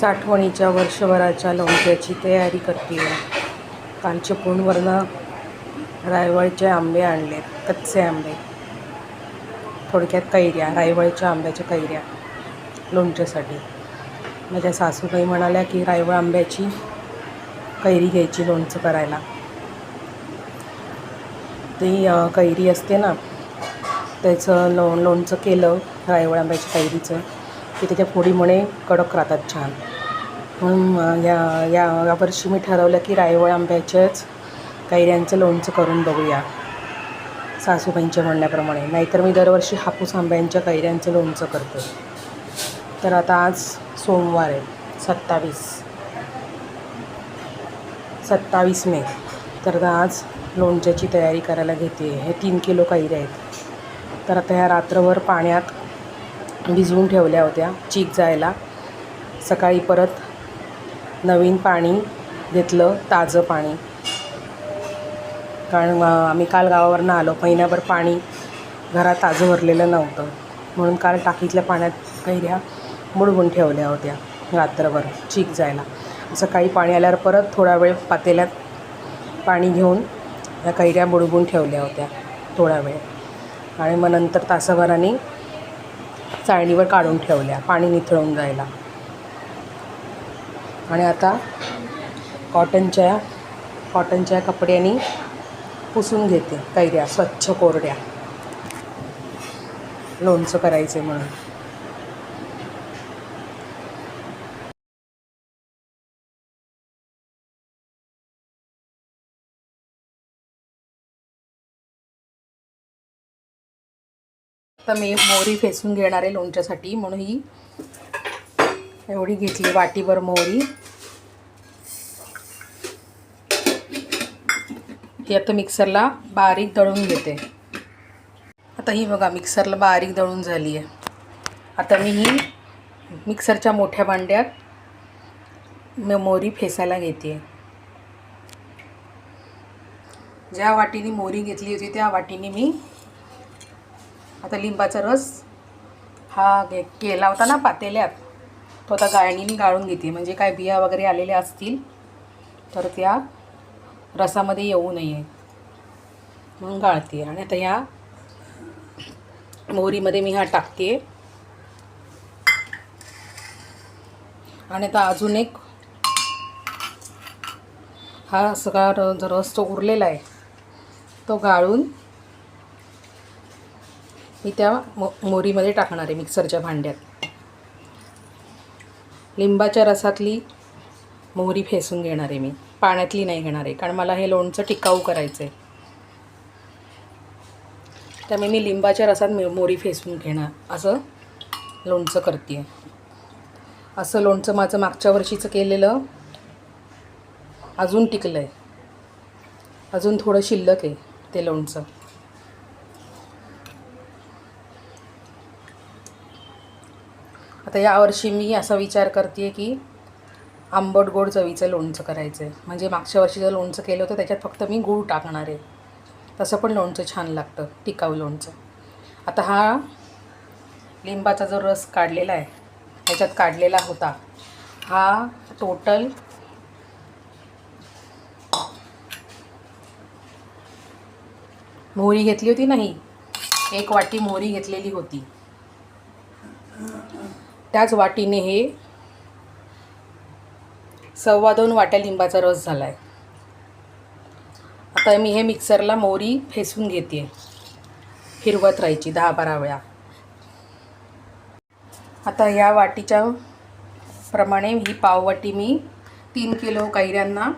साठवणीच्या वर्षभराच्या लोणच्याची तयारी करते कालचे रायवळचे आंबे आणले कच्चे आंबे. थोडक्यात कैऱ्या रायवळच्या आंब्याच्या कैऱ्या लोणच्यासाठी. माझ्या सासूबाई म्हणाल्या की रायवळ आंब्याची कैरी घ्यायची लोणचं करायला. ती कैरी असते ना त्याचं लो लोणचं केलं रायवळ आंब्याच्या कैरीचं की त्याच्या फोडी म्हणे कडक राहतात छान. म्हणून या या यावर्षी मी ठरवलं की रायवळ आंब्याच्याच कैऱ्यांचं लोणचं करून बघूया. सासूबाईंच्या म्हणण्याप्रमाणे. नाहीतर मी दरवर्षी हापूस आंब्यांच्या कैऱ्यांचं लोणचं करते. तर आता आज सोमवार आहे सत्तावीस. सत्तावीस मे. तर आज लोणच्याची तयारी करायला घेते. हे तीन किलो कैऱ्या आहेत. तर आता ह्या रात्रभर पाण्यात भिजवून ठेवल्या होत्या. चीक जायला. सकाळी परत नवीन पाणी घेतलं ताजं पाणी. कारण आम्ही काल गावावरनं आलो. महिन्याभर पाणी घरात ताजं भरलेलं नव्हतं. म्हणून काल टाकीतल्या पाण्यात कैऱ्या बुडवून ठेवल्या होत्या. रात्रभर चीक जायला. सकाळी पाणी आल्यावर परत थोडा वेळ पातेल्यात पाणी घेऊन या कैऱ्या बुडवून ठेवल्या होत्या. थोडा वेळ. आणि मग नंतर तासाभराने चाळणीवर काढून ठेवल्या. पाणी निथळून जायला. आणि आता कॉटनच्या कॉटनच्या कपड्यांनी पुसून घेते कैऱ्या स्वच्छ कोरड्या. लोणचं करायचं म्हणून. तर मी मोहरी फेसून घेणार आहे लोणच्यासाठी म्हणून ही एवढी घेतली वाटीभर मोहरी. ती आता मिक्सरला बारीक दळून घेते. आता ही बघा मिक्सरला बारीक दळून झाली आहे. आता मी ही मिक्सरच्या मोठ्या भांड्यात मोहरी फेसायला घेते. ज्या वाटीने मोहरी घेतली होती त्या वाटीने मी आता लिंबाचा रस हा घे केला होता ना पातेल्यात. तो आता गाळणीने गाळून घेते. म्हणजे काय बिया वगैरे आलेल्या असतील तर त्या रसामध्ये येऊ नये. म्हणून गाळते. आणि आता ह्या मोहरीमध्ये मी हा टाकते. आणि आता अजून एक हा सगळा र जो रस तो उरलेला आहे तो गाळून मी त्या मो मोरीमध्ये टाकणार आहे मिक्सरच्या भांड्यात. लिंबाच्या रसातली मोहरी फेसून घेणार आहे मी. पाण्यातली नाही घेणार आहे कारण मला हे लोणचं टिकाऊ करायचं आहे त्यामुळे मी लिंबाच्या रसात मोहरी फेसून घेणार. असं लोणचं करते आहे असं लोणचं माझं मागच्या वर्षीचं केलेलं अजून टिकलं आहे अजून थोडं शिल्लक आहे ते लोणचं. आता यावर्षी मी असा विचार करते आहे की आंबट गोड चवीचं लोणचं करायचं आहे म्हणजे मागच्या वर्षी जर लोणचं केलं होतं त्याच्यात फक्त मी गूळ टाकणार आहे. तसं पण लोणचं छान लागतं टिकाऊ लोणचं. आता हा लिंबाचा जो रस काढलेला आहे ह्याच्यात काढलेला होता हा टोटल मोहरी घेतली होती नाही एक वाटी मोहरी घेतलेली होती. त्याच वाटीने हे सव्वा दोन वाट्या लिंबाचा रस झाला आहे आता मी हे मिक्सरला मोहरी फेसून घेते फिरवत राहायची दहा बारा वेळा. आता या वाटीच्या प्रमाणे ही पाववाटी मी तीन किलो कैऱ्यांना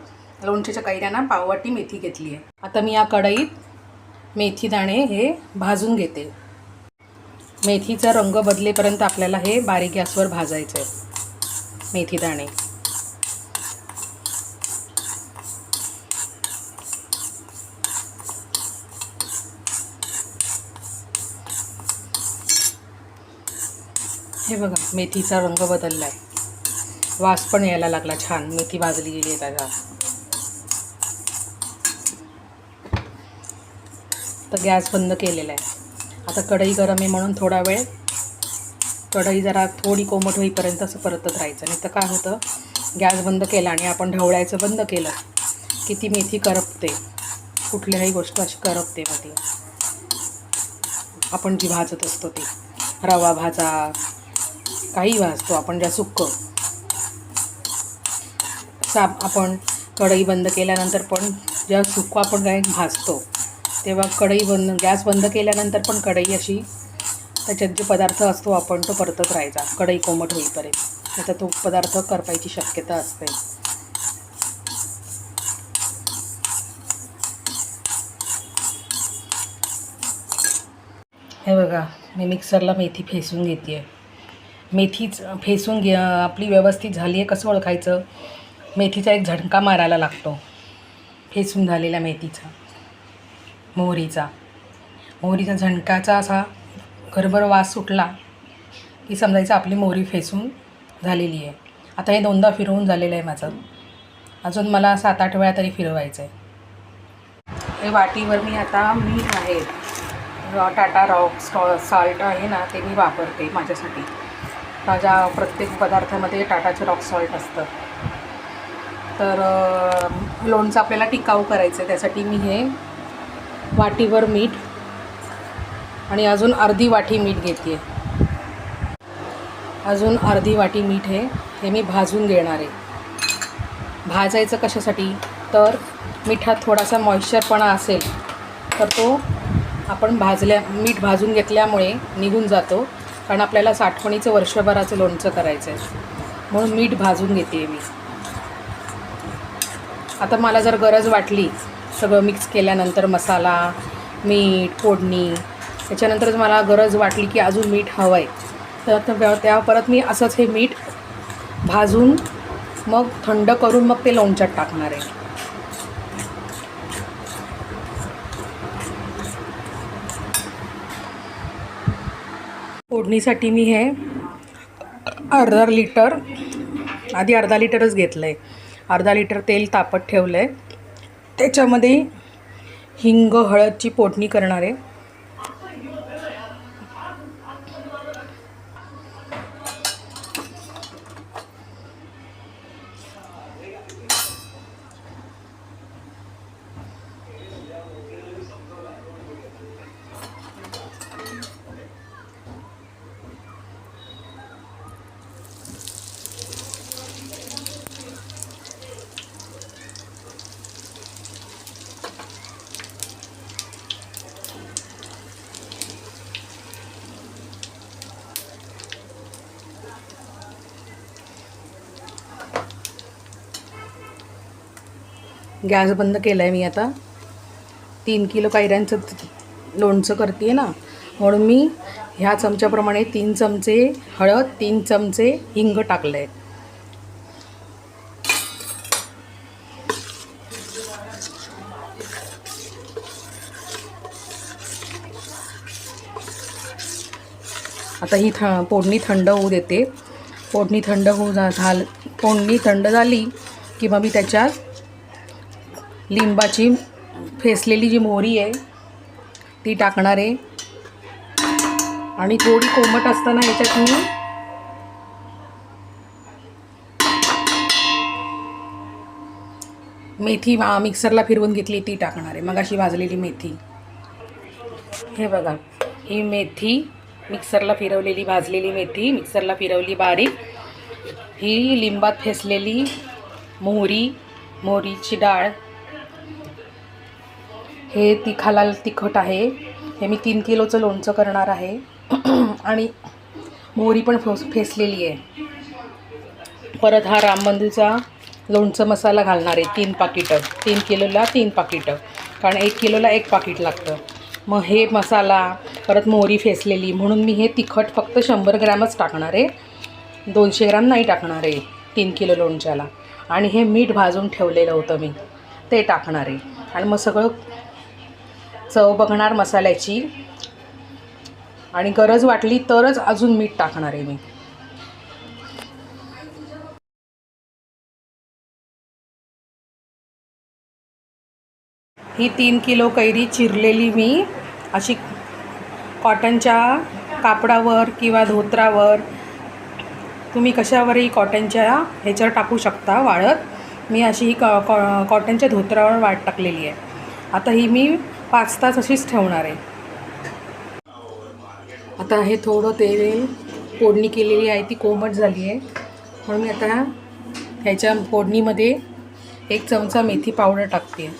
लोणच्याच्या कैऱ्यांना पाववाटी मेथी घेतली आहे आता मी या कढईत मेथी दाणे हे भाजून घेते. मेथीचा रंग बदलेपर्यंत आपल्याला हे बारीक गॅसवर भाजायचं आहे. मेथी दाणे. हे बघा मेथीचा रंग बदलला आहे वास पण यायला लागला छान. मेथी भाजली गेली आहे त्याचा तर गॅस बंद केलेला आहे. आता कढई गरम आहे म्हणून थोडा वेळ कढई जरा थोडी कोमट होईपर्यंत असं परतत राहायचं. नाही तर काय होतं गॅस बंद केला आणि आपण ढवळायचं बंद केलं की ती मेथी करपते. कुठल्याही गोष्ट अशी करपते मग ती आपण जी भाजत असतो ती. रवा भाजा काही भाजतो आपण ज्या सुक्क. साप आपण कढई बंद केल्यानंतर पण ज्या सुक्क आपण काय भाजतो तेव्हा कढई बंद गॅस बंद केल्यानंतर पण कढई अशी त्याच्यात जे पदार्थ असतो आपण तो परतत राहायचा. कढई कोमट होईपर्यंत. आता तो पदार्थ करपायची शक्यता असते. हे बघा मी मिक्सरला मेथी फेसून घेते आहे मेथीच फेसून घे आपली व्यवस्थित झाली आहे कसं ओळखायचं? मेथीचा एक झटका मारायला लागतो. फेसून झालेल्या मेथीचा. मोहरीचा. मोहरीचा झणकाचा असा घरभर वास सुटला की समजायचं आपली मोहरी फेसून झालेली आहे. आता हे दोनदा फिरवून झालेलं आहे माझं. अजून मला सात आठ वेळा तरी फिरवायचं आहे हे वाटीवर मी आता मीठ आहे. टाटा रॉक स्टॉ सॉल्ट आहे ना ते मी वापरते माझ्यासाठी. माझ्या प्रत्येक पदार्थामध्ये टाटाचं रॉक सॉल्ट असतं. तर लोणचं आपल्याला टिकाऊ करायचं आहे त्यासाठी मी हे वाटीवर मीठ आणि अजून अर्धी वाटी मीठ घेते अजून अर्धी वाटी मीठ आहे हे मी भाजून घेणार आहे. भाजायचं कशासाठी? तर मिठात थोडासा मॉइश्चरपणा असेल तर तो आपण भाजल्या मीठ भाजून घेतल्यामुळे निघून जातो कारण आपल्याला साठवणीचं वर्षभराचं लोणचं करायचं आहे म्हणून मीठ भाजून घेते मी. आता मला जर गरज वाटली सगळं मिक्स केल्यानंतर मसाला मीठ फोडणी. त्याच्यानंतरच मला गरज वाटली की अजून मीठ हवं आहे तर त्या परत मी असंच हे मीठ भाजून मग थंड करून मग ते लोणच्यात टाकणार आहे. फोडणीसाठी मी हे अर्धा लिटर आधी अर्धा लिटरच घेतलं आहे अर्धा लिटर तेल तापत ठेवलं आहे त्याच्यामध्ये हिंग हळदची पोटणी करणार आहे. गॅस बंद केला आहे मी आता. तीन किलो कैऱ्यांचं लोणचं करते आहे ना. म्हणून मी ह्या चमच्याप्रमाणे तीन चमचे हळद तीन चमचे हिंग टाकलं आहे आता ही थ फोडणी थंड होऊ देते. फोडणी थंड होऊ झा झाल फोडणी थंड झाली की मग मी त्याच्यात लिंबाची फेसलेली जी मोहरी आहे ती टाकणार आहे. आणि थोडी कोमट असताना याच्यात मी मेथी मिक्सरला फिरवून घेतली ती टाकणार आहे. मग अशी भाजलेली मेथी. हे बघा ही मेथी मिक्सरला फिरवलेली भाजलेली मेथी मिक्सरला फिरवली बारीक. ही लिंबात फेसलेली मोहरी मोहरीची डाळ हे तिखाला तिखट आहे. हे मी तीन किलोचं लोणचं करणार आहे. आणि मोहरी पण फोस फेसलेली आहे. परत हा राम मंदिरचा लोणचं मसाला घालणार आहे तीन पाकिटं. तीन किलोला तीन पाकिटं. कारण एक किलोला एक पाकिट लागतं. मग हे मसाला परत मोहरी फेसलेली म्हणून मी हे तिखट फक्त शंभर ग्रॅमच टाकणार आहे. दोनशे ग्रॅम नाही टाकणार आहे तीन किलो लोणच्याला. आणि हे मीठ भाजून ठेवलेलं होतं मी. ते टाकणार आहे. आणि मग सगळं चव बघणार मसाल्याची. आणि गरज वाटली तरच अजून मीठ टाकणार आहे मी. ही तीन किलो कैरी चिरलेली मी अशी कॉटनच्या कापडावर किंवा धोत्रावर. तुम्ही कशावरही कॉटनच्या ह्याच्यावर टाकू शकता वाळत. मी अशी ही कॉ कॉ कॉटनच्या धोत्रावर वाट टाकलेली आहे. आता ही मी पाच तास अशीच ठेवणार आहे. आता हे थोडं तेल फोडणी केलेली आहे ती कोमट झाली आहे. म्हणून मी आता ह्याच्या फोडणीमध्ये एक चमचा मेथी पावडर टाकते.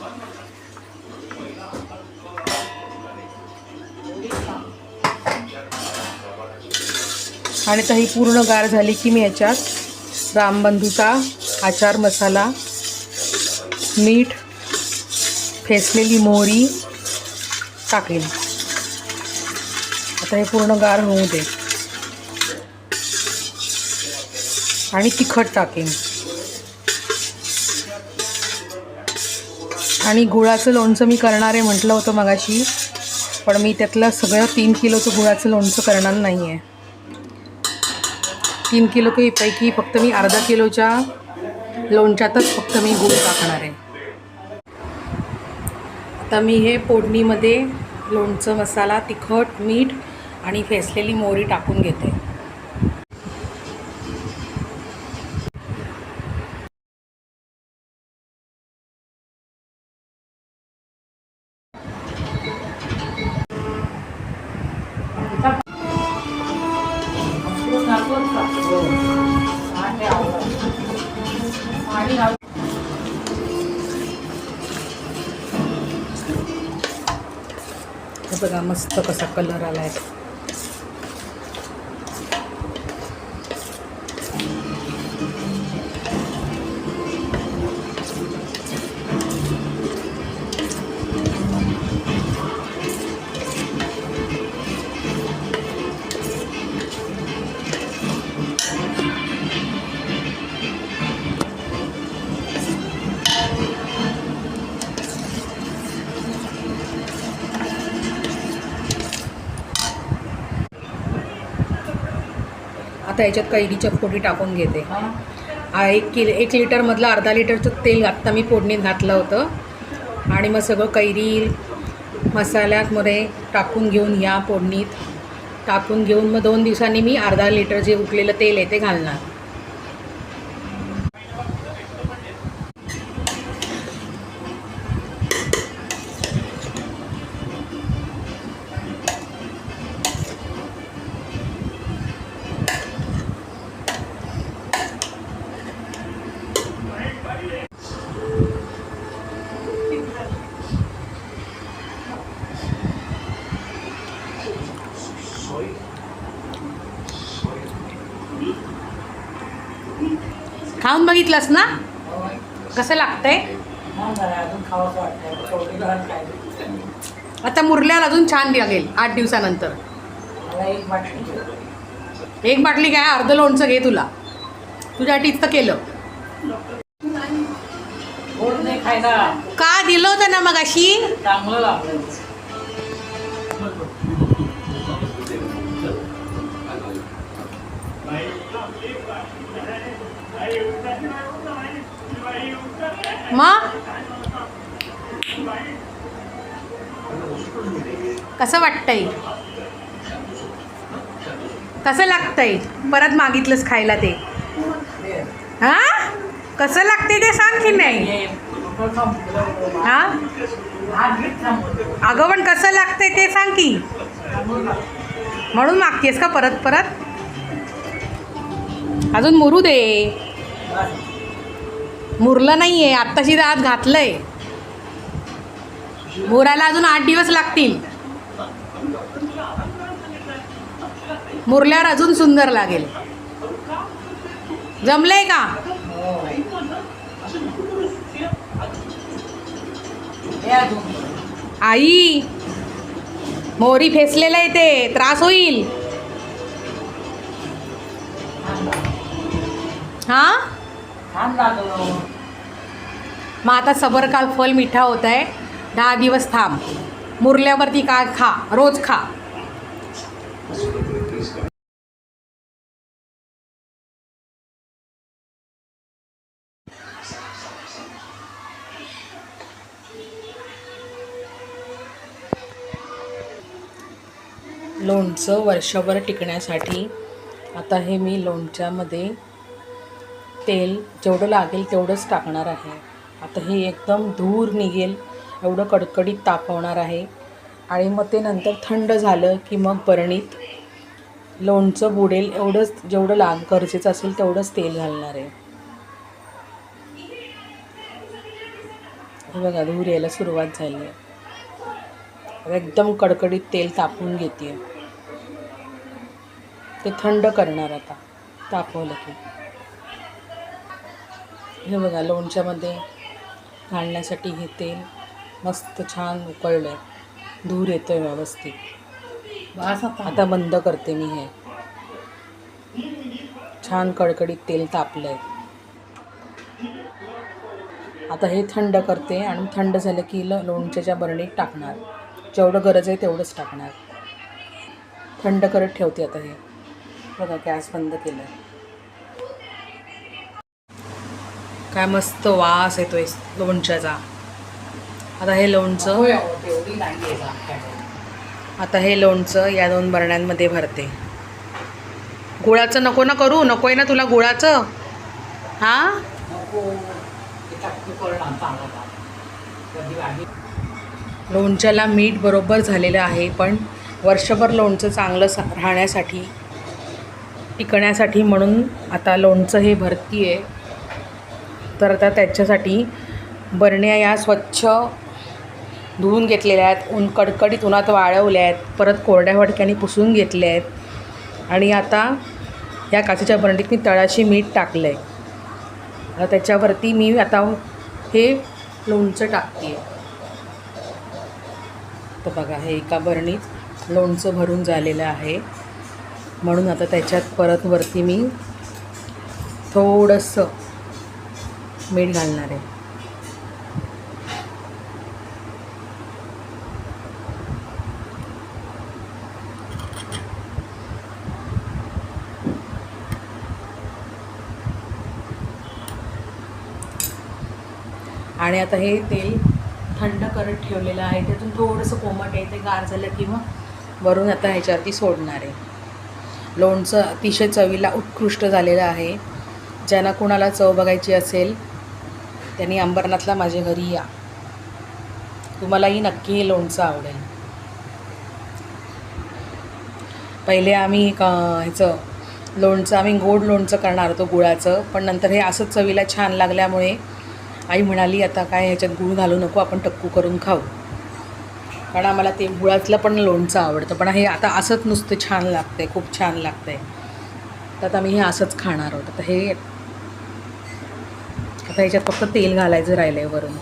आणि आता ही पूर्ण गार झाली की मी ह्याच्यात रामबंधूचा आचार मसाला मीठ फेसलेली मोहरी टाकेल आता हे पूर्ण गार होऊ दे. आणि तिखट टाकेन. आणि गुळाचं लोणचं मी करणार आहे म्हटलं होतं मगाशी पण मी त्यातलं सगळं तीन किलोचं गुळाचं लोणचं करणार नाही आहे तीन किलो पैकी फक्त मी अर्धा किलोच्या लोणच्यातच फक्त मी गूळ टाकणार आहे. आता मी हे फोडणीमध्ये लोणचं मसाला तिखट मीठ आणि फेसलेली मोहरी टाकून घेते. बघा मस्त कसा कलर आला आहे आता याच्यात कैरीच्या फोडी टाकून घेते. एक किल एक लिटरमधलं अर्धा लिटरचं तेल आत्ता मी फोडणीत घातलं होतं. आणि मग सगळं कैरी मसाल्यामध्ये टाकून घेऊन या फोडणीत. टाकून घेऊन मग दोन दिवसांनी मी अर्धा लिटर जे उकलेलं तेल आहे ते घालणार. बघितलंस ना? कसं लागतंय? आता मुरल्यावर अजून छान लागेल आठ दिवसानंतर. एक बाटली काय अर्ध लोणचं घे तुला. तुझ्यासाठी इतकं केलं. का दिलं होतं ना मग अशी मग कसं वाटतंय? कसं लागतंय? परत मागितलंच खायला ते. हा? कसं लागते ते सांग की नाही? हा? अगं पण कसं लागतंय ते सांग की. म्हणून मागतेस का परत परत? अजून मुरू दे. मुरलं नाही आहे आत्ताशी आत घातलंय. मुरायला अजून आठ दिवस लागतील. मुरल्यावर अजून सुंदर लागेल. जमलंय का? आई मोरी फेसलेलं आहे ते त्रास होईल. हां? छान लागलं. मग आता सबरकाल फल मिठा होत आहे. दहा दिवस थांब. मुरल्यावरती काय खा. रोज खा. लोणचं वर्षभर टिकण्यासाठी आता हे मी लोणच्यामध्ये तेल जेवढं लागेल तेवढंच टाकणार आहे. आता हे एकदम धूर निघेल एवढं कडकडीत तापवणार आहे. आणि मग ते नंतर थंड झालं की मग बरणीत लोणचं बुडेल एवढंच जेवढं लाग गरजेचं असेल तेवढंच तेल घालणार आहे. हे बघा धूर यायला सुरुवात झाली आहे. एकदम कडकडीत तेल तापवून घेते. ते थंड करणार आता तापवलं की. हे बघा लोणच्यामध्ये घालण्यासाठी हे तेल मस्त छान उकळलं आहे धूर येतो आहे व्यवस्थित आता. बंद करते मी हे. छान कडकडीत तेल तापलं आहे आता हे थंड करते आणि थंड झालं की ल लोणच्याच्या बरणीत टाकणार. जेवढं गरज आहे तेवढंच टाकणार. थंड करत ठेवते आता हे. बघा गॅस बंद केलं काय मस्त वास येतोय लोणच्याचा. आता हे लोणचं? आता हे लोणचं या दोन बरण्यांमध्ये भरते. गुळाचं नको ना करू नको आहे ना तुला गुळाचं? हां? लोणच्याला मीठ बरोबर झालेलं आहे पण वर्षभर लोणचं चांगलं सा राहण्यासाठी टिकण्यासाठी म्हणून आता लोणचं हे भरती आहे तर आता त्याच्यासाठी बरण्या या स्वच्छ धुवून घेतलेल्या आहेत ऊन कडकडीत उन्हात वाळवल्या आहेत परत कोरड्या वडक्याने पुसून घेतल्या आहेत. आणि आता या काचेच्या बरणीत मी तळाशी मीठ टाकलं आहे त्याच्यावरती मी आता हे लोणचं टाकते आहे तर बघा हे एका बरणीत लोणचं भरून झालेलं आहे. म्हणून आता त्याच्यात परत वरती मी थोडंसं मीठ घालणार आहे. आणि आता हे तेल थंड करत ठेवलेलं आहे. त्यातून थोडंसं कोमट आहे ते गार झालं किंवा वरून आता ह्याच्यावरती सोडणार आहे. लोणचं अतिशय चवीला उत्कृष्ट झालेलं आहे. ज्यांना कुणाला चव बघायची असेल त्यांनी अंबरनाथला माझ्या घरी या. तुम्हालाही नक्की हे लोणचं आवडेल. पहिले आम्ही क ह्याचं लोणचं आम्ही गोड लोणचं करणार होतो गुळाचं पण नंतर हे असंच चवीला छान लागल्यामुळे आई म्हणाली आता काय ह्याच्यात गुळ घालू नको आपण टक्कू करून खाऊ. कारण आम्हाला ते गुळातलं पण लोणचं आवडतं पण हे आता असंच नुसतं छान लागतं आहे खूप छान लागतं आहे तर आता मी हे असंच खाणार आहोत. तर हे आता ह्याच्यात फक्त तेल घालायचं राहिलं आहे वरून.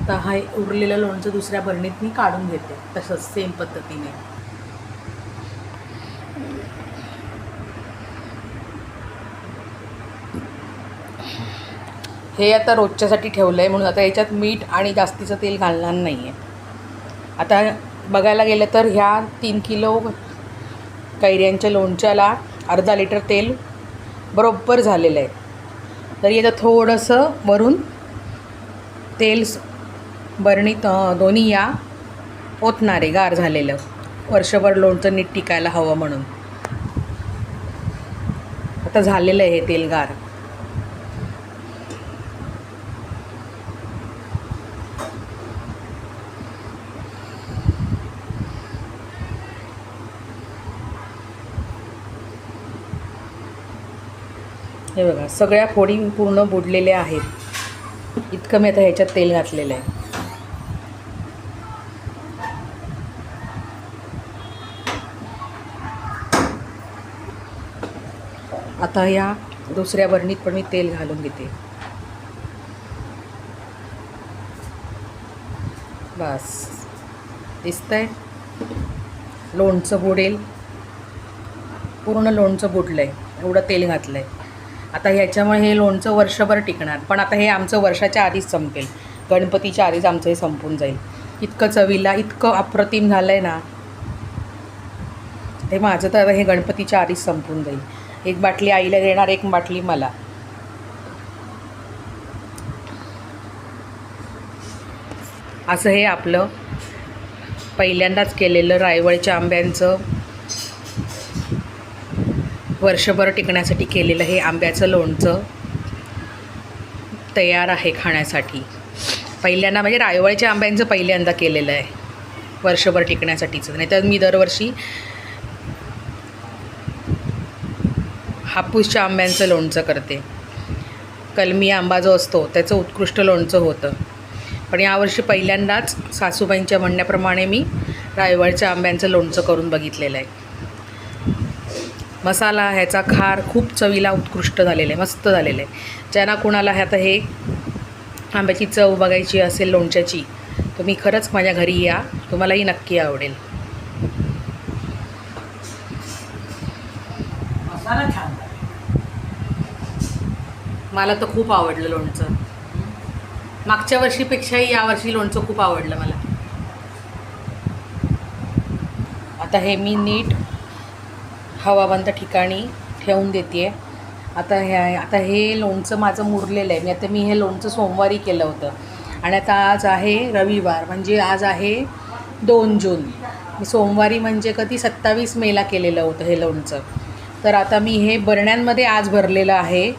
आता हा उरलेलं लोणचं दुसऱ्या बरणीत मी काढून घेते तसंच सेम पद्धतीने. हे आता रोजच्यासाठी ठेवलं आहे म्हणून आता याच्यात मीठ आणि जास्तीचं तेल घालणार नाही आहे आता बघायला गेलं तर ह्या तीन किलो कैऱ्यांच्या लोणच्याला अर्धा लिटर तेल बरोबर झालेलं आहे. तरी आता थोडंसं वरून तेल स- बरणीत दोन्ही या ओतणारे गार झालेलं. वर्षभर लोणचं नीट टिकायला हवं म्हणून. आता झालेलं आहे हे तेल गार. हे बघा सगळ्या फोडी पूर्ण बुडलेल्या आहेत. इतकं मी आता ह्याच्यात तेल घातलेलं आहे. आता या दुसऱ्या बरणीत पण मी तेल घालून घेते. बस. दिसतंय? लोणचं बुडेल. पूर्ण लोणचं बुडलं आहे एवढं तेल घातलं आहे आता ह्याच्यामुळे हे लोणचं वर्षभर टिकणार. पण आता हे आमचं वर्षाच्या आधीच संपेल. गणपतीच्या आधीच आमचं हे संपून जाईल. इतकं चवीला इतकं अप्रतिम झालं आहे ना. ते माझं तर आता हे गणपतीच्या आधीच संपून जाईल. एक बाटली आईला देणार एक बाटली मला. असं हे आपलं पहिल्यांदाच केलेलं रायवळच्या आंब्यांचं वर्षभर टिकण्यासाठी केलेलं हे आंब्याचं लोणचं तयार आहे खाण्यासाठी. पहिल्यांदा म्हणजे रायवळच्या आंब्यांचं पहिल्यांदा केलेलं आहे. वर्षभर टिकण्यासाठीचं. नाही तर मी दरवर्षी हापूसच्या आंब्यांचं लोणचं करते. कलमी आंबा जो असतो त्याचं उत्कृष्ट लोणचं होतं. पण यावर्षी पहिल्यांदाच सासूबाईंच्या म्हणण्याप्रमाणे मी रायवळच्या आंब्यांचं लोणचं करून बघितलेलं आहे. मसाला ह्याचा खार खूप चवीला उत्कृष्ट झालेला आहे मस्त झालेलं. आहे ज्यांना कुणाला ह्यात हे आंब्याची चव बघायची असेल लोणच्याची तुम्ही खरंच माझ्या घरी या. तुम्हालाही नक्की आवडेल. मला तर खूप आवडलं लोणचं. मागच्या वर्षीपेक्षाही यावर्षी लोणचं खूप आवडलं मला. आता हे मी नीट हवाबंद ठिकाणी ठेवून देते आता ह्या आता हे लोणचं माझं मुरलेलं आहे. मी आता मी हे लोणचं सोमवारी केलं होतं. आणि आता आज आहे रविवार म्हणजे आज आहे दोन जून. मी सोमवारी म्हणजे कधी सत्तावीस मेला केलेलं होतं हे लोणचं. तर आता मी हे बरण्यांमध्ये आज भरलेलं आहे.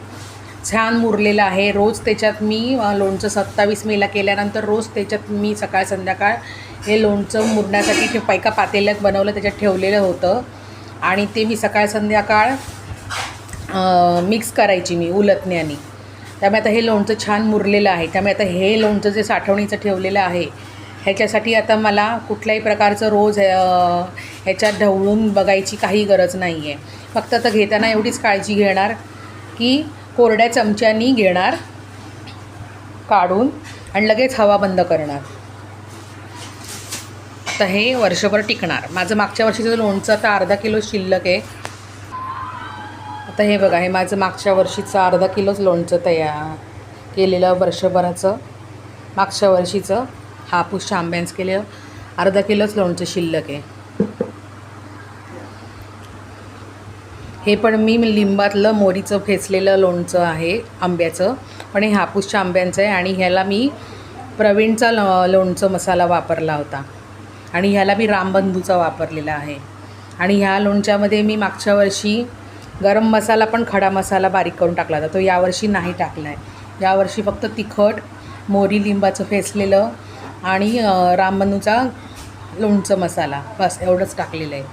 छान मुरलेलं आहे. रोज त्याच्यात मी लोणचं सत्तावीस मेला केल्यानंतर रोज त्याच्यात मी सकाळ संध्याकाळ हे लोणचं मुरण्यासाठी ते पैका पातेल्यात बनवलं त्याच्यात ठेवलेलं होतं. आणि ते मी सकाळ संध्याकाळ मिक्स करायची मी उलटण्याने त्यामुळे आता हे लोणचं छान मुरलेलं आहे. त्यामुळे आता हे लोणचं जे साठवणीचं ठेवलेलं आहे ह्याच्यासाठी आता मला कुठल्याही प्रकारचं रोज ह्याच्यात ढवळून बघायची काही गरज नाही आहे फक्त आता घेताना एवढीच काळजी घेणार की कोरड्या चमच्यानी घेणार काढून आणि लगेच हवा बंद करणार. तर हे वर्षभर टिकणार. माझं मागच्या वर्षीचं लोणचं आता अर्धा किलो शिल्लक आहे. आता हे बघा हे माझं मागच्या वर्षीचं अर्धा किलोच लोणचं तयार केलेलं वर्षभराचं. मागच्या वर्षीचं हापूसच्या आंब्यांचं केलेलं. अर्धा किलोच लोणचं शिल्लक आहे. हे पण मी लिंबातलं मोरीचं फेचलेलं लोणचं आहे आंब्याचं. पण हे हापूसच्या आंब्यांचं आहे आणि ह्याला मी प्रवीणचा लो लोणचं मसाला वापरला होता. आणि ह्याला मी रामबंधूचा वापरलेला आहे. आणि ह्या लोणच्यामध्ये मी मागच्या वर्षी गरम मसाला पण खडा मसाला बारीक करून टाकला होता. तो यावर्षी नाही टाकला आहे यावर्षी फक्त तिखट मोरी लिंबाचं फेसलेलं आणि रामबंधूचा लोणचं मसाला. बस एवढंच टाकलेलं आहे.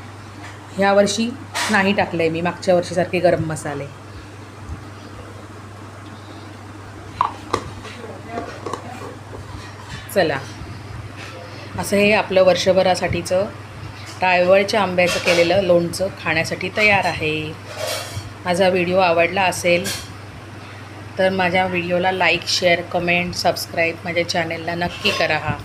ह्या वर्षी नाही टाकलं आहे मी मागच्या वर्षीसारखे गरम मसाले. चला. असं हे आपलं वर्षभरासाठीचं रायवळच्या आंब्याचं केलेलं लोणचं खाण्यासाठी तयार आहे. माझा व्हिडिओ आवडला असेल तर माझ्या व्हिडिओला लाईक शेअर कमेंट सबस्क्राईब माझ्या चॅनेलला नक्की करा हा.